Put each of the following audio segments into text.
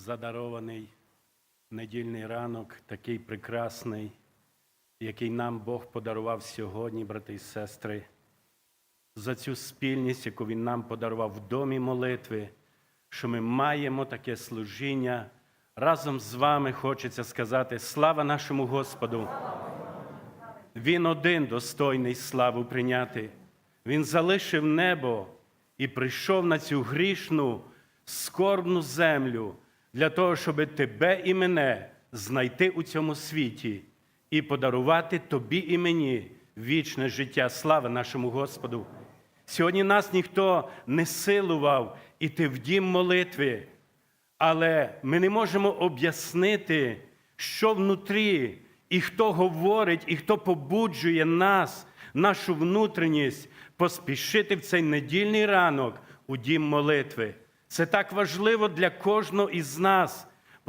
задарований недільний ранок, такий прекрасний, який нам Бог подарував сьогодні, брати і сестри, за цю спільність, яку Він нам подарував в домі молитви, що ми маємо таке служіння. Разом з вами хочеться сказати слава нашому Господу. Він один достойний славу прийняти. Він залишив небо і прийшов на цю грішну, скорбну землю для того, щоб тебе і мене знайти у цьому світі і подарувати тобі і мені вічне життя. Слава нашому Господу! Сьогодні нас ніхто не силував іти в дім молитви, але ми не можемо об'яснити, що внутрі, і хто говорить, і хто побуджує нас, нашу внутрішність, поспішити в цей недільний ранок у дім молитви. Це так важливо для кожного із нас,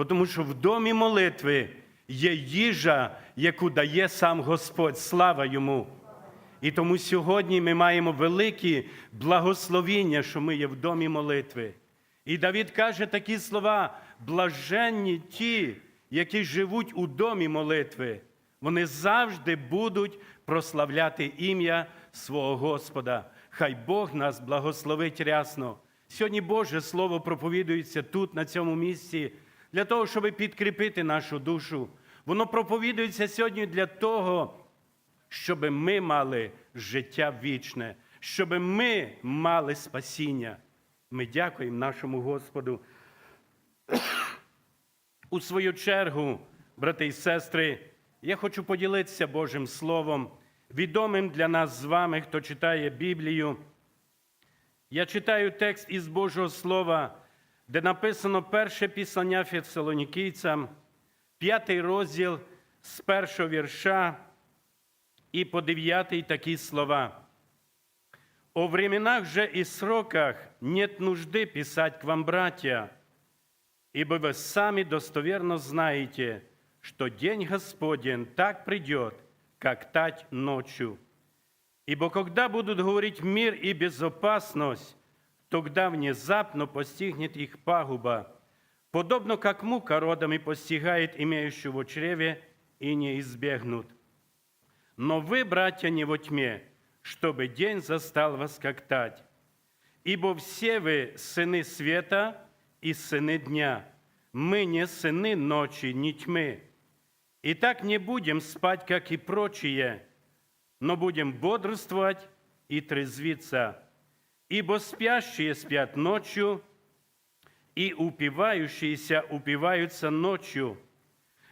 тому що в домі молитви є їжа, яку дає сам Господь. Слава йому! І тому сьогодні ми маємо великі благословіння, що ми є в домі молитви. І Давід каже такі слова: блаженні ті, які живуть у домі молитви, вони завжди будуть прославляти ім'я свого Господа. Хай Бог нас благословить рясно. Сьогодні Боже Слово проповідується тут, на цьому місці, для того, щоб підкріпити нашу душу. Воно проповідується сьогодні для того, щоб ми мали життя вічне, щоб ми мали спасіння. Ми дякуємо нашому Господу. У свою чергу, брати і сестри, я хочу поділитися Божим Словом, відомим для нас з вами, хто читає Біблію. Я читаю текст із Божого Слова, де написано перше післання Фесалонікійцям, п'ятий розділ з першого вірша і по дев'ятий такі слова. «О временах же и сроках нет нужды писать к вам, братья, ибо вы сами достоверно знаете, что день Господень так придет, как тать ночью. Ибо когда будут говорить мир и безопасность, тогда внезапно постигнет их пагуба, подобно как мука родами постигает имеющего в чреве и не избегнут. Но вы, братья, не во тьме, чтобы день застал вас как тать. Ибо все вы сыны света и сыны дня. Мы не сыны ночи, не тьмы. И так не будем спать, как и прочие, но будем бодрствовать и трезвиться. Ибо спящие спят ночью, и упивающиеся упиваются ночью.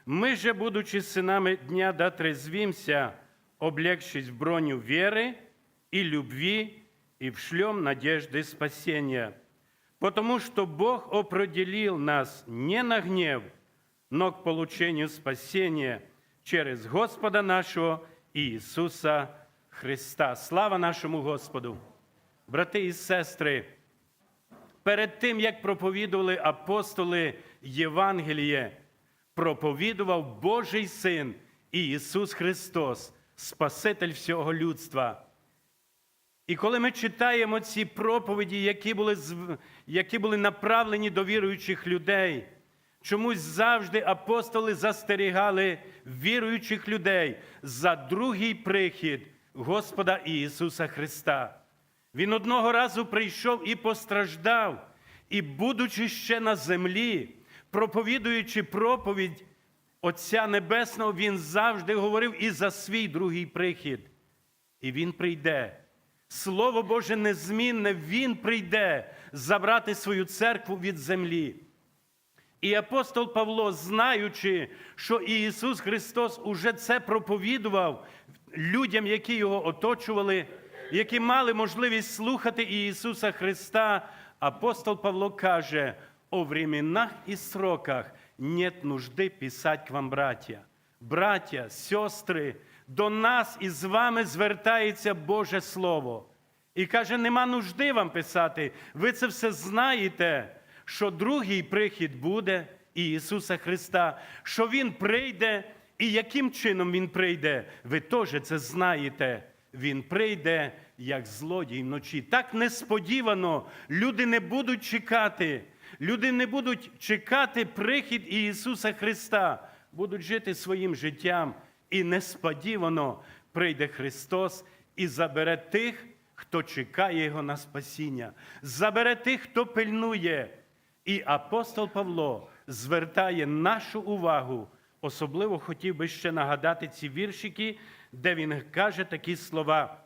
Мы же, будучи сынами дня, дотрезвимся, облегшись в броню веры и любви, и в шлем надежды спасения. Потому что Бог определил нас не на гнев, но к получению спасения через Господа нашего Иисуса Христа. Слава нашому Господу! Брати і сестри, перед тим, як проповідували апостоли Євангеліє, проповідував Божий Син Ісус Христос, Спаситель всього людства. І коли ми читаємо ці проповіді, які були, які були направлені до віруючих людей, чомусь завжди апостоли застерігали віруючих людей за другий прихід Господа Ісуса Христа. Він одного разу прийшов і постраждав, і, будучи ще на землі, проповідуючи проповідь Отця Небесного, Він завжди говорив і за свій другий прихід. І Він прийде. Слово Боже незмінне, Він прийде забрати свою церкву від землі. І апостол Павло, знаючи, що Ісус Христос уже це проповідував людям, які його оточували, які мали можливість слухати Ісуса Христа, апостол Павло каже: о временах і сроках нет нужди писать к вам, браття. Браття, сестри, до нас і з вами звертається Боже Слово. І каже, нема нужди вам писати. Ви це все знаєте, що другий прихід буде Ісуса Христа, що Він прийде, і яким чином Він прийде, ви теж це знаєте. Він прийде як злодій вночі. Так несподівано люди не будуть чекати. Люди не будуть чекати прихід Ісуса Христа, будуть жити своїм життям, і несподівано прийде Христос і забере тих, хто чекає Його на спасіння, забере тих, хто пильнує. І апостол Павло звертає нашу увагу. Особливо хотів би ще нагадати ці віршики, де він каже такі слова.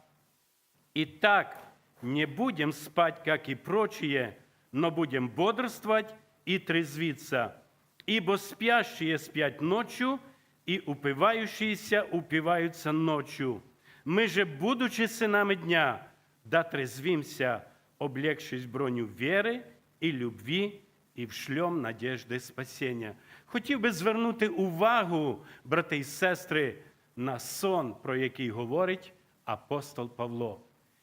Итак, не будем спать, как и прочие, но будем бодрствовать и трезвиться. Ибо спящие спят ночью, и упивающиеся упиваются ночью. Мы же, будучи сынами дня, да трезвимся, облегшись в броню веры и любви, і в шльом надіжди спасіння. Хотів би звернути увагу, брати і сестри, на сон, про який говорить апостол Павло.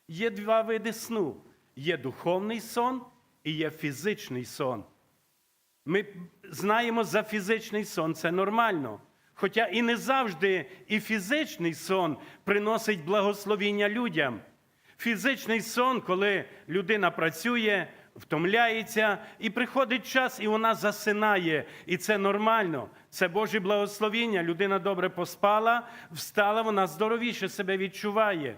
Є два види сну: є духовний сон і є фізичний сон. Ми знаємо за фізичний сон, це нормально. Хоча і не завжди і фізичний сон приносить благословіння людям. Фізичний сон, коли людина працює, втомляється, і приходить час, і вона засинає. І це нормально. Це Боже благословіння. Людина добре поспала, встала, вона здоровіше себе відчуває.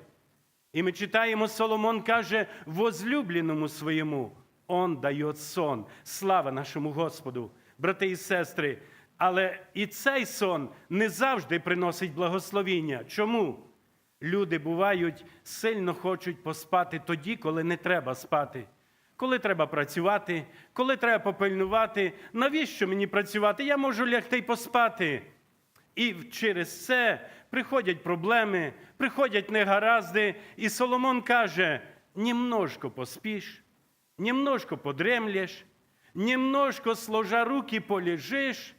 І ми читаємо, Соломон каже, возлюбленому своєму Он дає сон. Слава нашому Господу, брати і сестри. Але і цей сон не завжди приносить благословіння. Чому? Люди бувають сильно хочуть поспати тоді, коли не треба спати. Коли треба працювати, коли треба попильнувати, навіщо мені працювати? Я можу лягти й поспати. І через це приходять проблеми, приходять негаразди. І Соломон каже: немножко поспіш, немножко подремлєш, немножко сложа руки полежиш,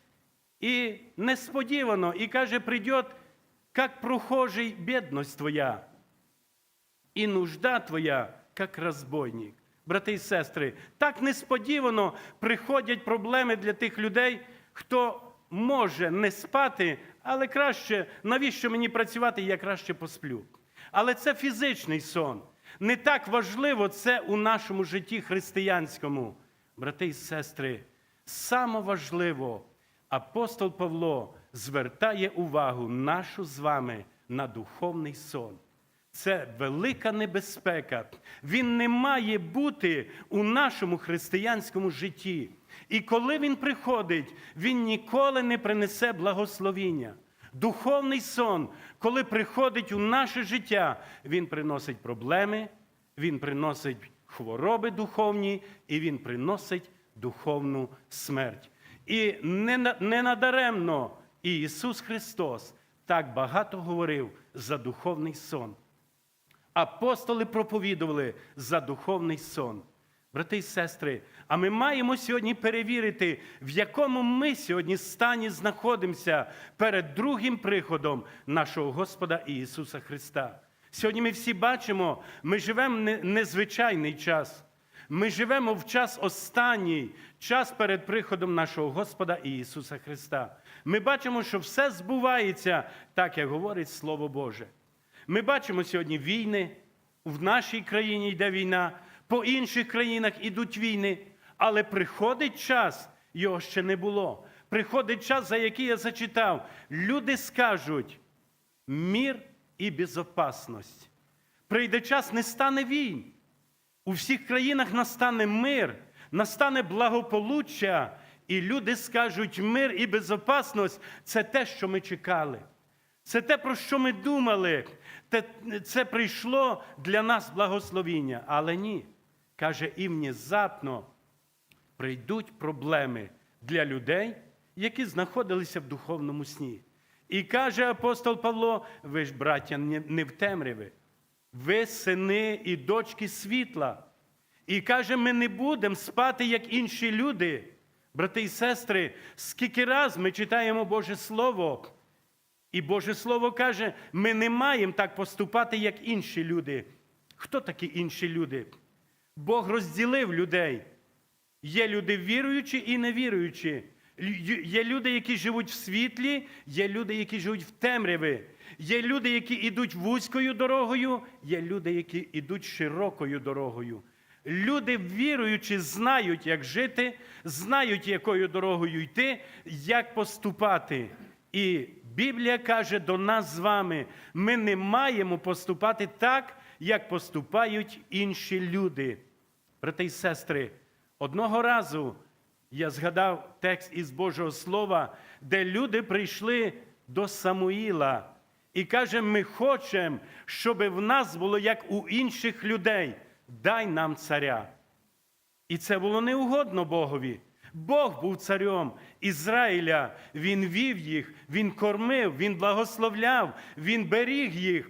і несподівано, і каже, придет, як прохожий бідність твоя, і нужда твоя, як розбойник. Брати і сестри, так несподівано приходять проблеми для тих людей, хто може не спати, але краще, навіщо мені працювати, я краще посплю. Але це фізичний сон. Не так важливо це у нашому житті християнському. Брати і сестри, саме важливо, апостол Павло звертає увагу нашу з вами на духовний сон. Це велика небезпека. Він не має бути у нашому християнському житті. І коли він приходить, він ніколи не принесе благословіння. Духовний сон, коли приходить у наше життя, він приносить проблеми, він приносить хвороби духовні, і він приносить духовну смерть. І не на- не Ісус Христос так багато говорив за духовний сон. Апостоли проповідували за духовний сон. Брати і сестри, а ми маємо сьогодні перевірити, в якому ми сьогодні стані знаходимося перед другим приходом нашого Господа Ісуса Христа. Сьогодні ми всі бачимо, ми живемо не- незвичайний час. Ми живемо в час останній, час перед приходом нашого Господа Ісуса Христа. Ми бачимо, що все збувається так, як говорить Слово Боже. Ми бачимо сьогодні війни. В нашій країні йде війна, по інших країнах ідуть війни. Але приходить час, його ще не було. Приходить час, за який я зачитав. Люди скажуть мір і безопасність. Прийде час, не стане війн. У всіх країнах настане мир, настане благополуччя, і люди скажуть, мир і безопасність – це те, що ми чекали. Це те, про що ми думали. Це прийшло для нас благословіння. Але ні. Каже, і внезапно прийдуть проблеми для людей, які знаходилися в духовному сні. І каже апостол Павло: ви ж, браття, не в темряві, ви сини і дочки світла. І каже, ми не будемо спати, як інші люди. Брати і сестри, скільки раз ми читаємо Боже Слово, і Боже Слово каже, ми не маємо так поступати, як інші люди. Хто такі інші люди? Бог розділив людей. Є люди віруючі і невіруючі. Є люди, які живуть в світлі, є люди, які живуть в темряві. Є люди, які йдуть вузькою дорогою, є люди, які йдуть широкою дорогою. Люди, віруючи, знають, як жити, знають, якою дорогою йти, як поступати. І Біблія каже до нас з вами: ми не маємо поступати так, як поступають інші люди. Брати і сестри, одного разу я згадав текст із Божого Слова, де люди прийшли до Самуїла і каже: ми хочемо, щоб в нас було як у інших людей. Дай нам царя. І це було неугодно Богові. Бог був царем Ізраїля, Він вів їх, Він кормив, Він благословляв, Він беріг їх.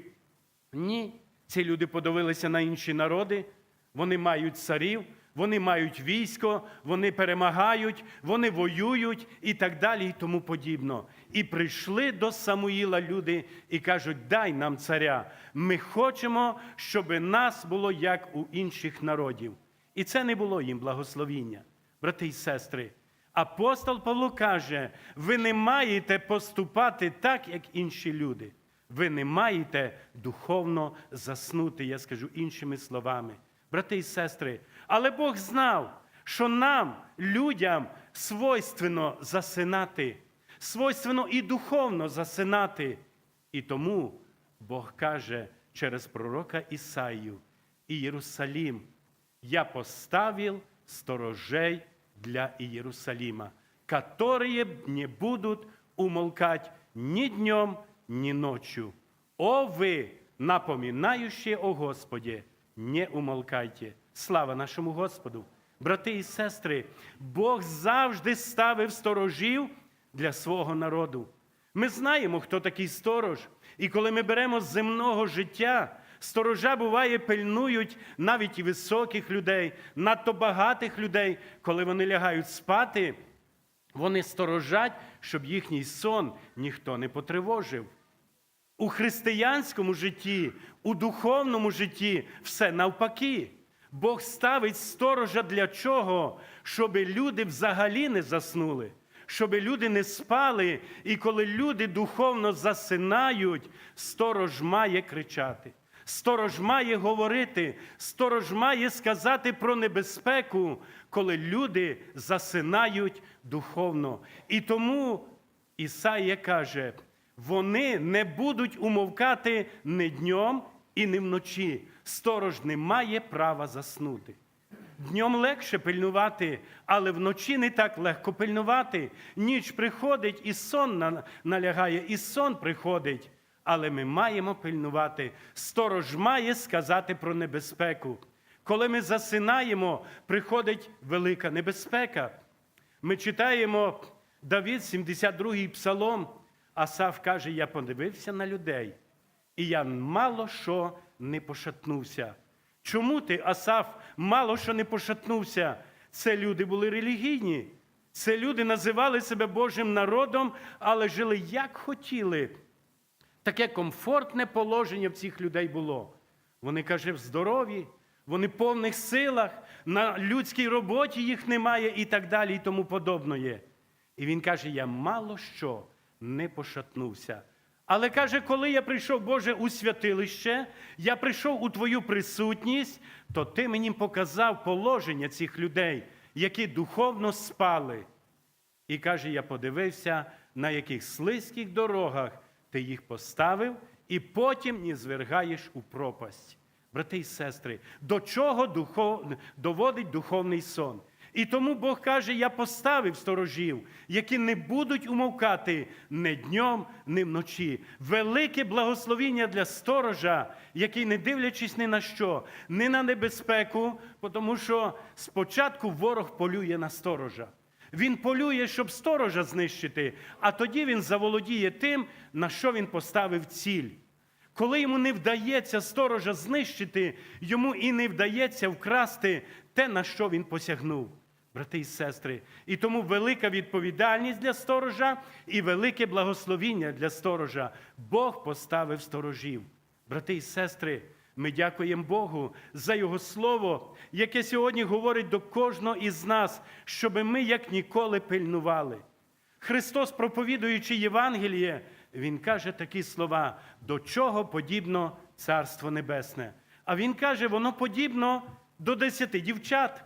Ні, ці люди подивилися на інші народи, вони мають царів, вони мають військо, вони перемагають, вони воюють і так далі, і тому подібно. І прийшли до Самуїла люди і кажуть: дай нам царя. Ми хочемо, щоб нас було як у інших народів. І це не було їм благословіння, брати і сестри. Апостол Павло каже: ви не маєте поступати так, як інші люди. Ви не маєте духовно заснути, я скажу іншими словами. Брати і сестри, але Бог знав, що нам, людям, свойственно засинати, свойственно і духовно засинати. І тому Бог каже через пророка Ісаїю, Єрусалім, я поставил сторожей для Иерусалима, которые не будут умолкать ни днем, ни ночью. О вы, напоминающие о Господе, не умолкайте. Слава нашому Господу! Брати і сестри, Бог завжди ставив сторожів для свого народу. Ми знаємо, хто такий сторож. І коли ми беремо земного життя, сторожа буває пильнують навіть і високих людей, надто багатих людей, коли вони лягають спати, вони сторожать, щоб їхній сон ніхто не потривожив. У християнському житті, у духовному житті все навпаки. Бог ставить сторожа для чого? Щоб люди взагалі не заснули, щоб люди не спали, і коли люди духовно засинають, сторож має кричати. Сторож має говорити, сторож має сказати про небезпеку, коли люди засинають духовно. І тому Ісаїя каже: вони не будуть умовкати ні днем і ні вночі. Сторож не має права заснути. Днем легше пильнувати, але вночі не так легко пильнувати. Ніч приходить, і сон налягає, і сон приходить. Але ми маємо пильнувати. Сторож має сказати про небезпеку. Коли ми засинаємо, приходить велика небезпека. Ми читаємо Давід, 72-й псалом. Асав каже: Я подивився на людей, і я мало що не пошатнувся. Чому ти, Асаф, мало що не пошатнувся? Це люди були релігійні. Це люди називали себе Божим народом, але жили як хотіли. Таке комфортне положення в цих людей було. Вони каже, здорові, вони в повних силах, на людській роботі їх немає і так далі, і тому подобне. І він каже: я мало що не пошатнувся. Але каже, коли я прийшов, Боже, у святилище, я прийшов у Твою присутність, то Ти мені показав положення цих людей, які духовно спали. І каже, я подивився, на яких слизьких дорогах ти їх поставив, і потім не звергаєш у пропасть. Брати і сестри, до чого духов... доводить духовний сон? І тому Бог каже: я поставив сторожів, які не будуть умовкати ні днем, ні вночі. Велике благословіння для сторожа, який, не дивлячись ні на що, ні на небезпеку, тому що спочатку ворог полює на сторожа. Він полює, щоб сторожа знищити, а тоді він заволодіє тим, на що він поставив ціль. Коли йому не вдається сторожа знищити, йому і не вдається вкрасти те, на що він посягнув, брати і сестри. І тому велика відповідальність для сторожа і велике благословіння для сторожа. Бог поставив сторожів. Брати і сестри, ми дякуємо Богу за Його Слово, яке сьогодні говорить до кожного із нас, щоб ми як ніколи пильнували. Христос, проповідуючи Євангеліє, Він каже такі слова, до чого подібно Царство Небесне. А Він каже, воно подібно до десяти дівчат,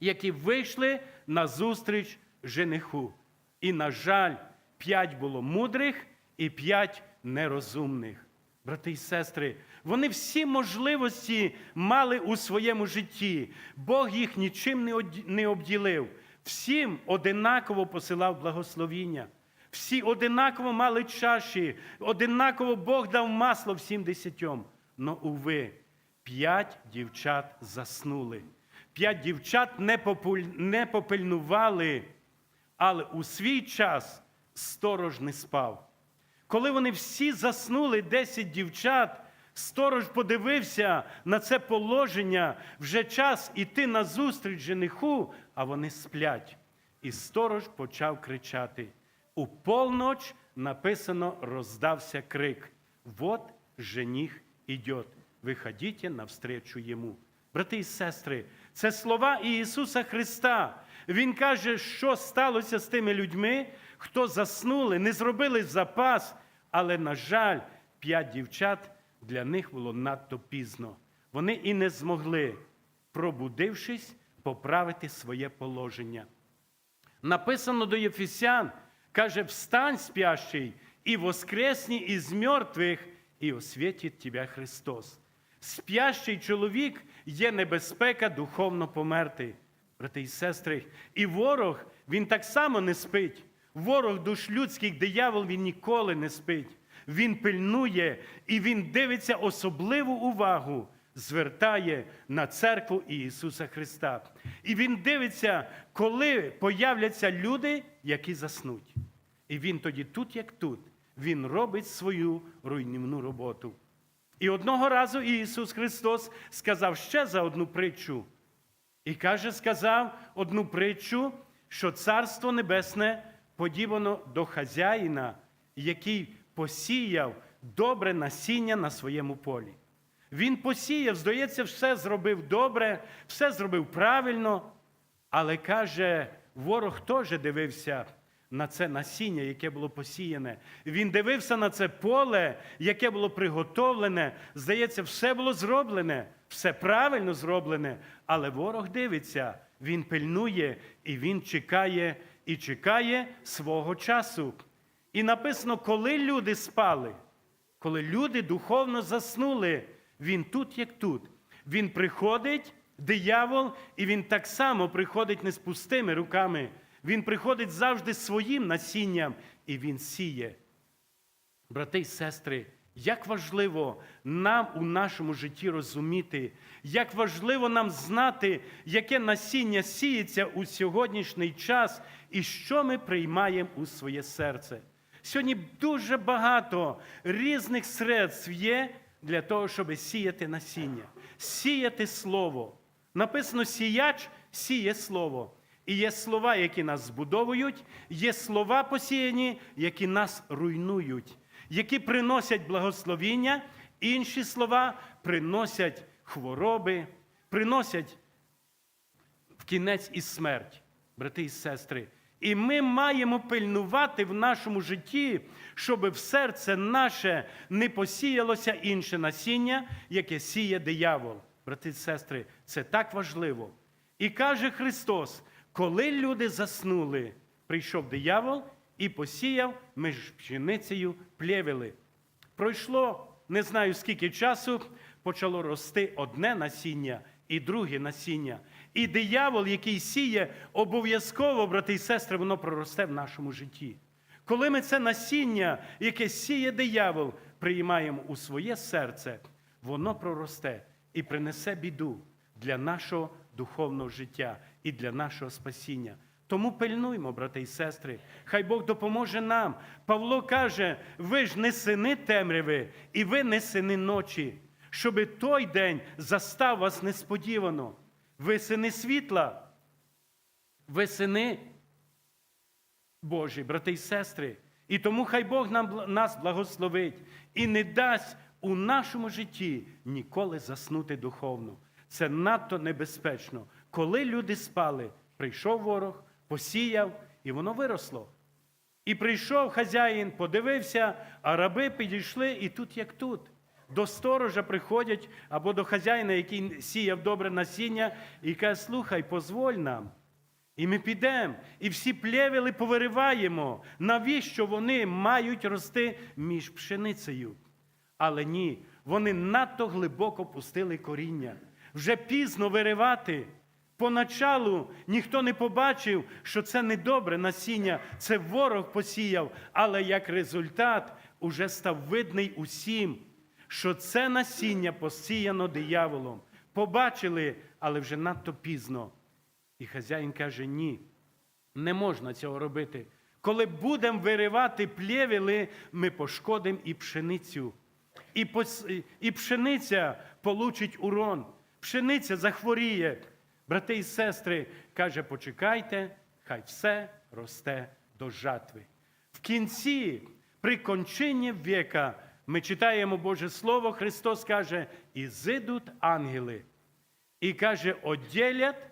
які вийшли на зустріч жениху. І, на жаль, п'ять було мудрих і п'ять нерозумних. Брати і сестри, вони всі можливості мали у своєму житті. Бог їх нічим не обділив. Всім одинаково посилав благословіння. Всі одинаково мали чаші, одинаково Бог дав масло всім десятьом. Но, уви, п'ять дівчат заснули. П'ять дівчат не, популь- не попильнували, але у свій час сторож не спав. Коли вони всі заснули, 10 дівчат, сторож подивився на це положення, вже час іти на зустріч жениху, а вони сплять. І сторож почав кричати. У полноч написано роздався крик. Вот жених идет, виходіть навстречу йому. Брати і сестри, це слова Ісуса Христа. Він каже, що сталося з тими людьми, хто заснули, не зробили запас, але, на жаль, п'ять дівчат для них було надто пізно. Вони і не змогли, пробудившись, поправити своє положення. Написано до Єфесян, каже: встань спящий, і воскресні із мертвих, і освітить тебе Христос. Спящий чоловік є небезпека духовно померти, брати і сестри. І ворог, він так само не спить. Ворог душ людських, диявол, він ніколи не спить. Він пильнує і він дивиться особливу увагу, звертає на церкву Ісуса Христа. І він дивиться, коли появляться люди, які заснуть. І він тоді, тут як тут, він робить свою руйнівну роботу. І одного разу Ісус Христос сказав ще за одну притчу. І каже, сказав одну притчу, що Царство Небесне подібно до хазяїна, який посіяв добре насіння на своєму полі. Він посіяв, здається, все зробив добре, все зробив правильно, але каже, ворог теж дивився на це насіння, яке було посіяне. Він дивився на це поле, яке було приготовлене. Здається, все було зроблене, все правильно зроблене. Але ворог дивиться, він пильнує і він чекає і чекає свого часу. І написано, коли люди спали, коли люди духовно заснули, він тут, як тут. Він приходить, диявол, і він так само приходить не з пустими руками. Він приходить завжди своїм насінням, і він сіє. Брати і сестри, як важливо нам у нашому житті розуміти, як важливо нам знати, яке насіння сіється у сьогоднішній час і що ми приймаємо у своє серце. Сьогодні дуже багато різних средств є для того, щоб сіяти насіння, сіяти слово. Написано, сіяч сіє слово. І є слова, які нас збудовують, є слова посіяні, які нас руйнують, які приносять благословіння, інші слова приносять хвороби, приносять в кінець і смерть, брати і сестри. І ми маємо пильнувати в нашому житті, щоб в серце наше не посіялося інше насіння, яке сіє диявол. Брати і сестри, це так важливо. І каже Христос, коли люди заснули, прийшов диявол і посіяв між пшеницею плєвели. Пройшло не знаю скільки часу, почало рости одне насіння і друге насіння. І диявол, який сіє, обов'язково, брати і сестри, воно проросте в нашому житті. Коли ми це насіння, яке сіє диявол, приймаємо у своє серце, воно проросте і принесе біду для нашого духовного життя і для нашого спасіння. Тому пильнуймо, брати і сестри, хай Бог допоможе нам. Павло каже: ви ж не сини темряви, і ви не сини ночі, щоби той день застав вас несподівано. Ви сини світла, ви сини Божі, брати і сестри. І тому хай Бог нам, нас благословить і не дасть у нашому житті ніколи заснути духовно. Це надто небезпечно. Коли люди спали, прийшов ворог, посіяв, і воно виросло. І прийшов хазяїн, подивився, а раби підійшли, і тут як тут. До сторожа приходять або до хазяїна, який сіяв добре насіння, і каже, слухай, позволь нам. І ми підемо, і всі плевели повириваємо. Навіщо вони мають рости між пшеницею? Але ні, вони надто глибоко пустили коріння. Вже пізно виривати. Поначалу ніхто не побачив, що це не добре насіння, це ворог посіяв, але як результат уже став видний усім, що це насіння посіяно дияволом. Побачили, але вже надто пізно. І хазяїн каже: ні, не можна цього робити. Коли будемо виривати плєвіли, ми пошкодимо і пшеницю. І, пос- і пшениця получить урон. Пшениця захворіє. Брати і сестри, каже, почекайте, хай все росте до жатви. В кінці, при кончині віка, ми читаємо Боже Слово, Христос каже, і зидуть ангели. І каже, оділять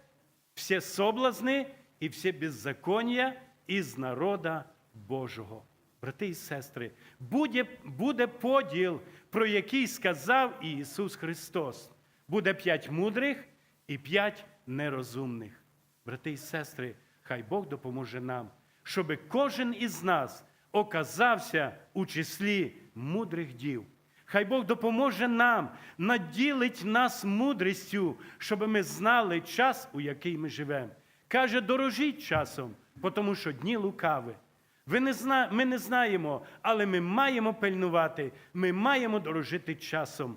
всі соблазни і всі беззаконня із народа Божого. Брати і сестри, буде, буде поділ, про який сказав Ісус Христос. Буде п'ять мудрих і п'ять нерозумних. Брати і сестри, хай Бог допоможе нам, щоб кожен із нас оказався у числі мудрих дів. Хай Бог допоможе нам, наділить нас мудрістю, щоб ми знали час, у який ми живемо. Каже, дорожіть часом, тому що дні лукаві. Ви не зна... Ми не знаємо, але ми маємо пильнувати, ми маємо дорожити часом.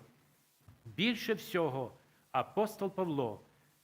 Більше всього апостол Павло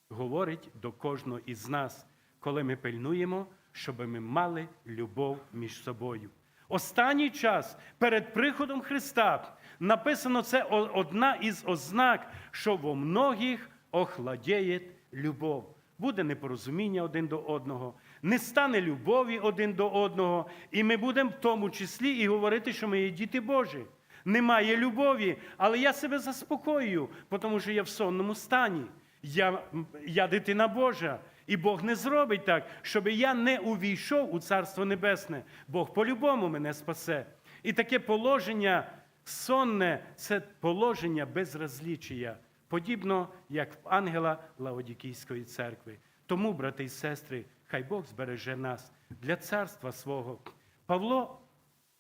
говорить до кожного із нас, коли ми пильнуємо, щоб ми мали любов між собою. Останній час перед приходом Христа написано це одна із ознак, що во многих охладіє любов. Буде непорозуміння один до одного, не стане любові один до одного, і ми будемо в тому числі і говорити, що ми є діти Божі. Немає любові, але я себе заспокоюю, тому що я в сонному стані. Я, я дитина Божа. І Бог не зробить так, щоб я не увійшов у Царство Небесне. Бог по-любому мене спасе. І таке положення сонне це положення безразлічія, подібно як в ангела Лаодікійської церкви. Тому, брати і сестри, хай Бог збереже нас для царства свого. Павло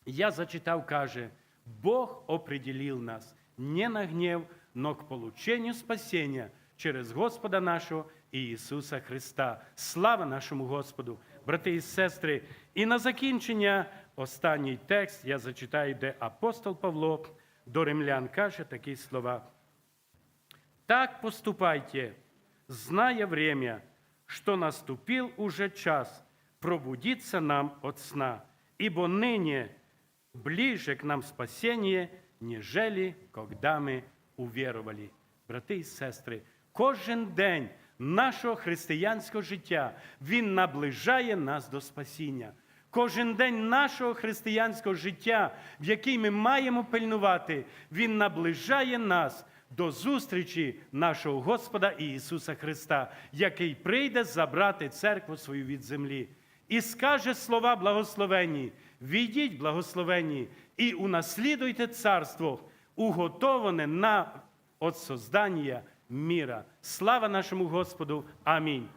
я зачитав, каже, Бог определил нас не на гнев, но к получению спасения через Господа нашого Ісуса Христа. Слава нашому Господу, брати і сестри. І на закінчення останній текст я зачитаю, де апостол Павло до римлян каже такі слова. Так поступайте, зная время, что наступил уже час пробудиться нам от сна, ибо ныне ближе к нам спасение, нежели когда ми уверовали. Брати і сестри, кожен день нашого християнського життя він наближає нас до спасіння. Кожен день нашого християнського життя, в який ми маємо пильнувати, він наближає нас до зустрічі нашого Господа Ісуса Христа, який прийде забрати церкву свою від землі. І скаже слова благословенні: «Війдіть, благословенні, і унаслідуйте царство, уготоване на от создання міра. Слава нашому Господу! Амінь.